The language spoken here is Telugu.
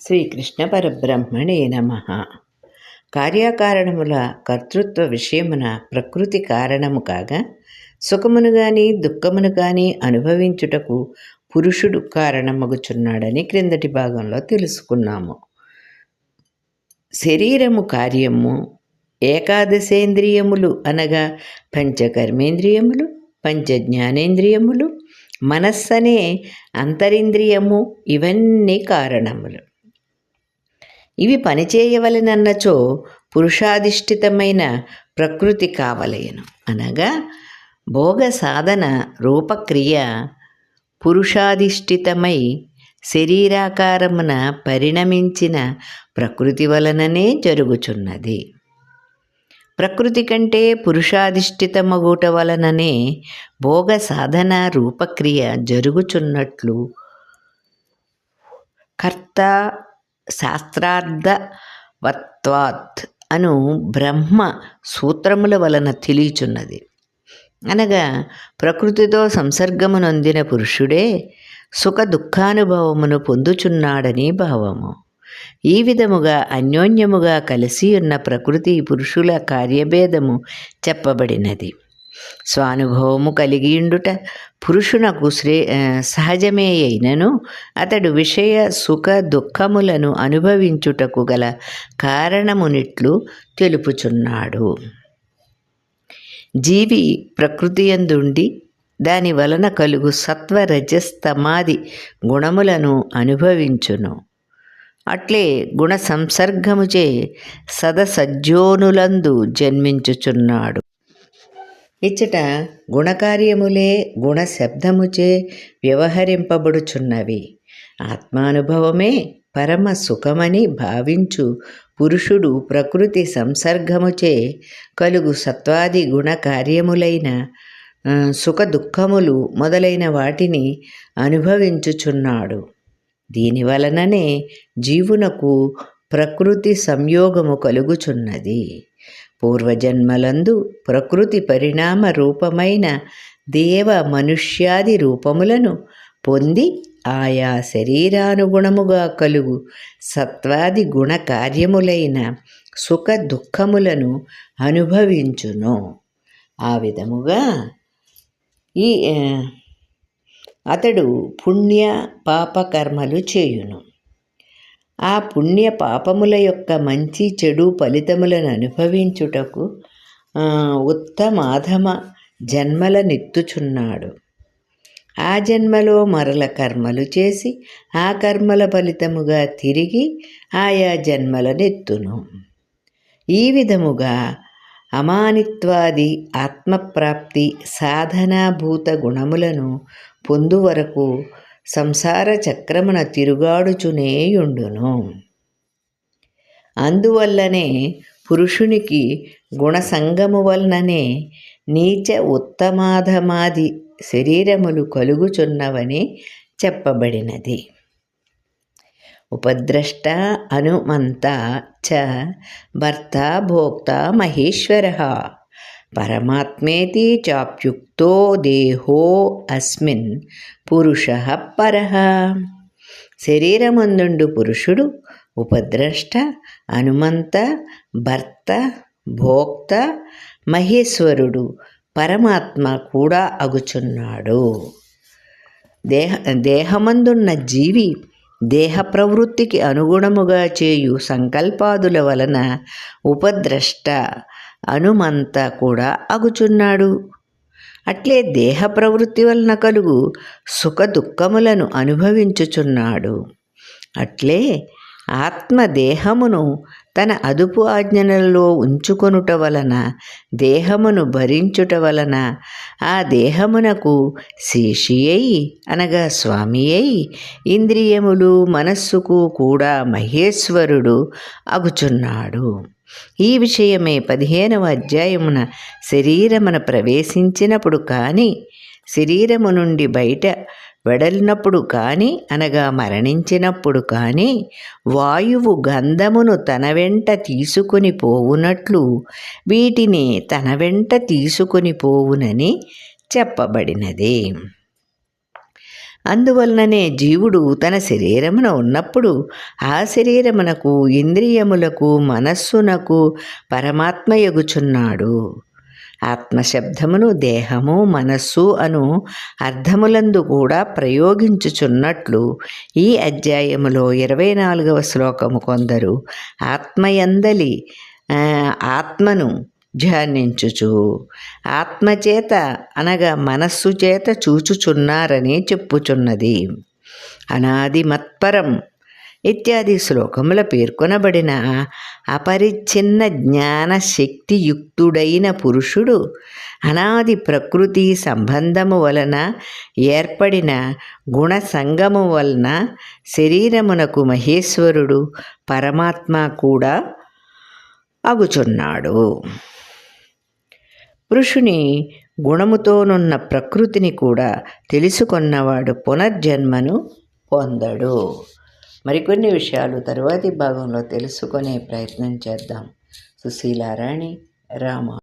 శ్రీకృష్ణ పరబ్రహ్మణే నమ. కార్యకారణముల కర్తృత్వ విషయమున ప్రకృతి కారణము కాగా సుఖమును గాని దుఃఖమును గాని అనుభవించుటకు పురుషుడు కారణమగుచున్నాడని క్రిందటి భాగంలో తెలుసుకున్నాము. శరీరము కార్యము ఏకాదశేంద్రియములు అనగా పంచకర్మేంద్రియములు పంచజ్ఞానేంద్రియములు మనస్సనే అంతరింద్రియము ఇవన్నీ కారణములు. ఇవి పనిచేయవలనన్నచో పురుషాధిష్ఠితమైన ప్రకృతి కావలయను అనగా భోగ సాధన రూపక్రియ పురుషాధిష్ఠితమై శరీరాకారమున పరిణమించిన ప్రకృతి వలననే జరుగుచున్నది. ప్రకృతి కంటే పురుషాధిష్ఠితమగుట వలననే భోగ సాధన రూపక్రియ జరుగుచున్నట్లు. కర్త శాస్త్రార్థవత్వాత్ అను బ్రహ్మ సూత్రముల వలన తెలియచున్నది. అనగా ప్రకృతితో సంసర్గమునొందిన పురుషుడే సుఖ దుఃఖానుభవమును పొందుచున్నాడని భావము. ఈ విధముగా అన్యోన్యముగా కలిసి ఉన్న ప్రకృతి పురుషుల కార్యభేదము చెప్పబడినది. స్వానుభవము కలిగియుండుట పురుషునకు శ్రే సహజమే అయినను అతడు విషయ సుఖ దుఃఖములను అనుభవించుటకు గల కారణమునిట్లు తెలుపుచున్నాడు. జీవి ప్రకృతి ఎందుండి దాని వలన కలుగు సత్వ రజస్తమాది గుణములను అనుభవించును. అట్లే గుణ సంసర్గముచే సదసజ్జోనులందు జన్మించుచున్నాడు. ఇచ్చట గుణకార్యములే గుణ శబ్దముచే వ్యవహరింపబడుచున్నవి. ఆత్మానుభవమే పరమ సుఖమని భావించు పురుషుడు ప్రకృతి సంసర్గముచే కలుగు సత్వాది గుణ కార్యములైన సుఖ దుఃఖములు మొదలైన వాటిని అనుభవించుచున్నాడు. దీనివలననే జీవునకు ప్రకృతి సంయోగము కలుగుచున్నది. పూర్వజన్మలందు ప్రకృతి పరిణామ రూపమైన దేవ మనుష్యాది రూపములను పొంది ఆయా శరీరానుగుణముగా కలుగు సత్వాది గుణ కార్యములైన సుఖ దుఃఖములను అనుభవించును. ఆ విధముగా ఈ అతడు పుణ్య పాపకర్మలు చేయును. ఆ పుణ్య పాపముల యొక్క మంచి చెడు ఫలితములను అనుభవించుటకు ఉత్తమాధమ జన్మల నెత్తుచున్నాడు. ఆ జన్మలో మరల కర్మలు చేసి ఆ కర్మల ఫలితముగా తిరిగి ఆయా జన్మల నెత్తును. ఈ విధముగా అమానిత్వాది ఆత్మప్రాప్తి సాధనాభూత గుణములను పొందువరకు సంసార చక్రమున తిరుగాడుచునేయుండును. అందువల్లనే పురుషునికి గుణసంగము వలననే నీచ ఉత్తమాధమాది శరీరములు కలుగుచున్నవని చెప్పబడినది. ఉపద్రష్ట అనుమంత చ భర్త భోక్త మహేశ్వర పరమాత్మేతి చాప్యుక్తో దేహో అస్మిన్ పురుష పర శరీరమందుండు పురుషుడు ఉపద్రష్ట హనుమంత భర్త భోక్త మహేశ్వరుడు పరమాత్మ కూడా అగుచున్నాడు. దేహ దేహమందున్న జీవి దేహ ప్రవృత్తికి అనుగుణముగా చేయు సంకల్పాదుల వలన ఉపద్రష్ట అనుమంత కూడా అగుచున్నాడు. అట్లే దేహ ప్రవృత్తి వలన కలుగు సుఖ దుఃఖములను అనుభవించుచున్నాడు. అట్లే ఆత్మ దేహమును తన అదుపు ఆజ్ఞలలో ఉంచుకొనుట వలన దేహమును భరించుట వలన ఆ దేహమునకు శేషి అయి అనగా స్వామి అయి ఇంద్రియములు మనస్సుకు కూడా మహేశ్వరుడు అగుచున్నాడు. ఈ విషయమే పదిహేనవ అధ్యాయమున శరీరమున ప్రవేశించినప్పుడు కానీ శరీరము నుండి బయట వెడలినప్పుడు కానీ అనగా మరణించినప్పుడు కానీ వాయువు గంధమును తన వెంట తీసుకొని పోవునట్లు వీటిని తన వెంట తీసుకొని పోవునని చెప్పబడినది. అందువలననే జీవుడు తన శరీరమున ఉన్నప్పుడు ఆ శరీరమునకు ఇంద్రియములకు మనస్సునకు పరమాత్మ ఎగుచున్నాడు ఆత్మశబ్దమును దేహము మనస్సు అను అర్థములందు కూడా ప్రయోగించుచున్నట్లు ఈ అధ్యాయములో ఇరవై నాలుగవ శ్లోకము కొందరు ఆత్మయందలి ఆత్మను ధ్యానించుచు. ఆత్మచేత అనగా మనస్సు చేత చూచుచున్నారని చెప్పుచున్నది. అనాది మత్పరం ఇత్యాది శ్లోకముల పేర్కొనబడిన అపరిచ్ఛిన్న జ్ఞాన శక్తియుక్తుడైన పురుషుడు అనాది ప్రకృతి సంబంధము వలన ఏర్పడిన గుణ సంగము వలన శరీరమునకు మహేశ్వరుడు పరమాత్మ కూడా అగుచున్నాడు. పురుషుని గుణముతోనున్న ప్రకృతిని కూడా తెలుసుకున్నవాడు పునర్జన్మను పొందడు. మరికొన్ని విషయాలు తరువాతి భాగంలో తెలుసుకునే ప్రయత్నం చేద్దాం. సుశీలారాణి రామ